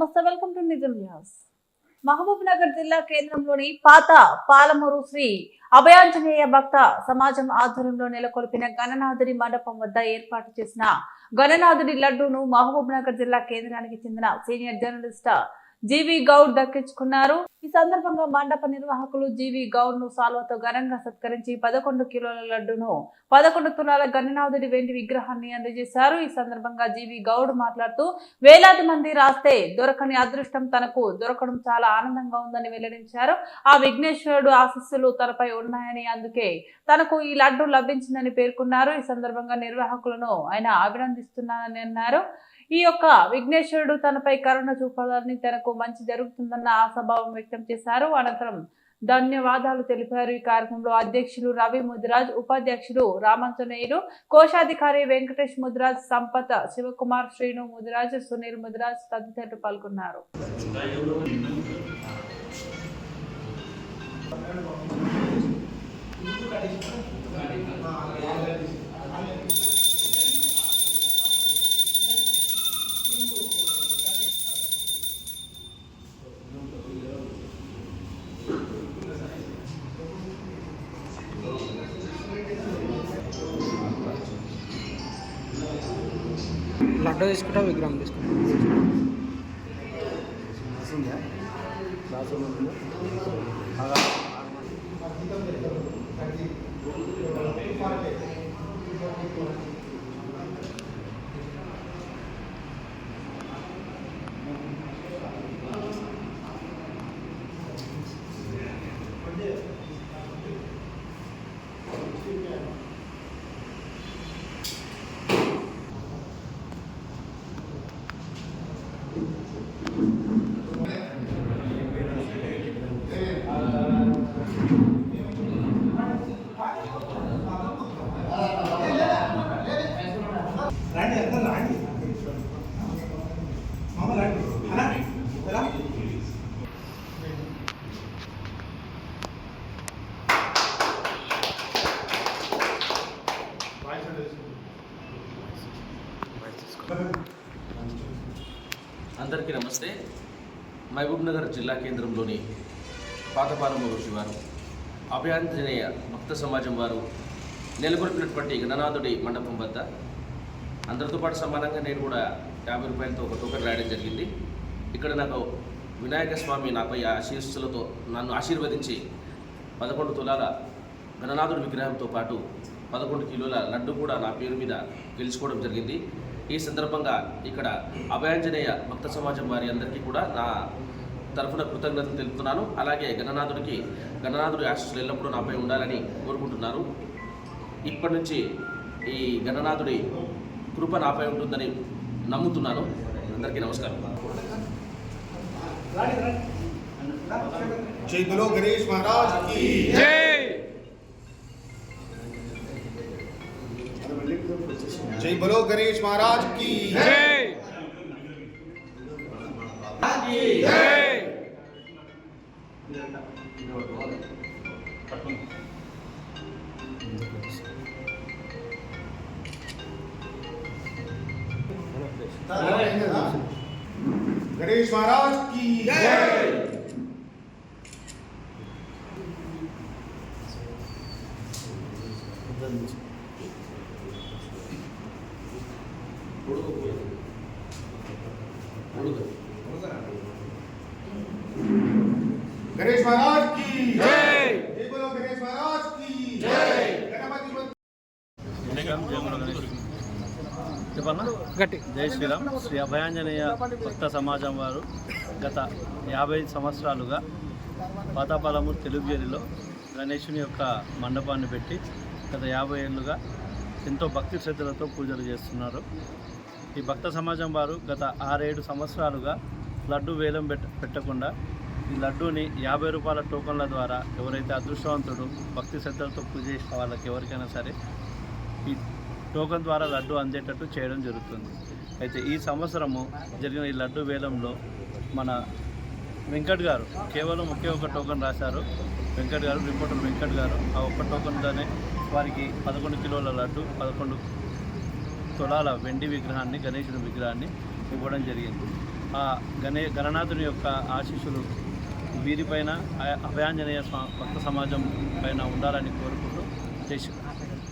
నమస్తే welcome to Nijam news. Mahabubnagar జిల్లా కేంద్రంలోని పాత పాలమూరు శ్రీ అభయాంజనేయ భక్త సమాజం ఆధ్వర్యంలో నెలకొల్పిన గణనాథుడి మండపం వద్ద ఏర్పాటు చేసిన గణనాథుడి లడ్డూను మహబూబ్ నగర్ జిల్లా కేంద్రానికి చెందిన సీనియర్ జర్నలిస్ట్ జీవి గౌడ్ దక్కించుకున్నారు. ఈ సందర్భంగా మండప నిర్వాహకులు జీవి గౌడ్ను సాల్వతో ఘనంగా సత్కరించి పదకొండు కిలోల లడ్డును పదకొండు తులాల గణనాథుడి వెండి విగ్రహాన్ని అందజేశారు. ఈ సందర్భంగా జీవి గౌడ్ మాట్లాడుతూ వేలాది మంది రాస్తే దొరకని అదృష్టం తనకు దొరకడం చాలా ఆనందంగా ఉందని వెల్లడించారు. ఆ విఘ్నేశ్వరుడు ఆశస్సులు తనపై ఉన్నాయని అందుకే తనకు ఈ లడ్డు లభించిందని పేర్కొన్నారు. ఈ సందర్భంగా నిర్వాహకులను ఆయన అభినందిస్తున్నానని అన్నారు. ఈ యొక్క విఘ్నేశ్వరుడు తనపై కరుణ చూపాలని తనకు మంచి జరుగుతుందన్న ఆశాభావం వ్యక్తం చేశారు. అనంతరం ధన్యవాదాలు తెలిపారు. ఈ కార్యక్రమంలో అధ్యక్షులు రవి ముదిరాజ్ ఉపాధ్యక్షులు రామంజనేయులు కోశాధికారి వెంకటేష్ ముదిరాజ్ సంపత్ శివకుమార్ శ్రీను ముదిరాజ్ సునీల్ ముదిరాజ్ తదితరులు పాల్గొన్నారు. ఫోటో తీసుకుంటా విగ్రహం తీసుకుంటా. రండి అందరికీ నమస్తే. మహబూబ్ నగర్ జిల్లా కేంద్రంలోని పాతపాలమూరు శివారు అభయాంజనేయ భక్త సమాజం వారు నెలకొల్పినటువంటి గణనాథుడి మండపం వద్ద అందరితో పాటు సమానంగా నేను కూడా యాభై రూపాయలతో ఒక టోకెన్ రాయడం జరిగింది. ఇక్కడ నాకు వినాయక స్వామి నాపై ఆశీస్సులతో నన్ను ఆశీర్వదించి పదకొండు తులాల గణనాథుడి విగ్రహంతో పాటు పదకొండు కిలోల లడ్డు కూడా నా పేరు మీద గెలుచుకోవడం జరిగింది. ఈ సందర్భంగా ఇక్కడ అభయాంజనేయ భక్త సమాజం వారి అందరికీ కూడా నా తరఫున కృతజ్ఞతలు తెలుపుతున్నాను. అలాగే గణనాథుడికి గణనాథుడి ఆశస్సులు ఎల్లప్పుడూ నాపై ఉండాలని కోరుకుంటున్నాను. ఇప్పటి నుంచి ఈ గణనాథుడి కృప నాపై ఉంటుందని నమ్ముతున్నాను. అందరికీ నమస్కారం. జై గణేష్ మహారాజ్ जय बोलो गणेश महाराज की गणेश महाराज की जय కొడుకు జై! శ్రీరామ్. శ్రీ అభయాంజనేయ భక్త సమాజం వారు గత యాభై సంవత్సరాలుగా పాతాపాలము తెలుగుగేరిలో గణేశుని యొక్క మండపాన్ని పెట్టి గత యాభై ఏళ్ళుగా ఎంతో భక్తి శ్రద్ధలతో పూజలు చేస్తున్నారు. ఈ భక్త సమాజం వారు గత ఆరేడు సంవత్సరాలుగా లడ్డు వేలం పెట్ట పెట్టకుండా ఈ లడ్డూని యాభై రూపాయల టోకన్ల ద్వారా ఎవరైతే అదృష్టవంతుడు భక్తి శ్రద్ధలతో పూజ చేసిన వాళ్ళకి ఎవరికైనా సరే ఈ టోకన్ ద్వారా లడ్డు అందేటట్టు చేయడం జరుగుతుంది. అయితే ఈ సంవత్సరము జరిగిన ఈ లడ్డు వేలంలో మన వెంకట్ గారు కేవలం ఒకే ఒక టోకన్ రాశారు. వెంకట్ గారు రిపోర్టర్ వెంకట్ గారు ఆ ఒక్క టోకన్తోనే వారికి పదకొండు కిలోల లడ్డు పదకొండు తులాల వెండి విగ్రహాన్ని గణేశుని విగ్రహాన్ని ఇవ్వడం జరిగింది. ఆ గణే గణనాథుని యొక్క ఆశీస్సులు వీరిపైన అభయాంజనేయ స్వా- భక్త సమాజం పైన ఉండాలని కోరుకుంటూ జై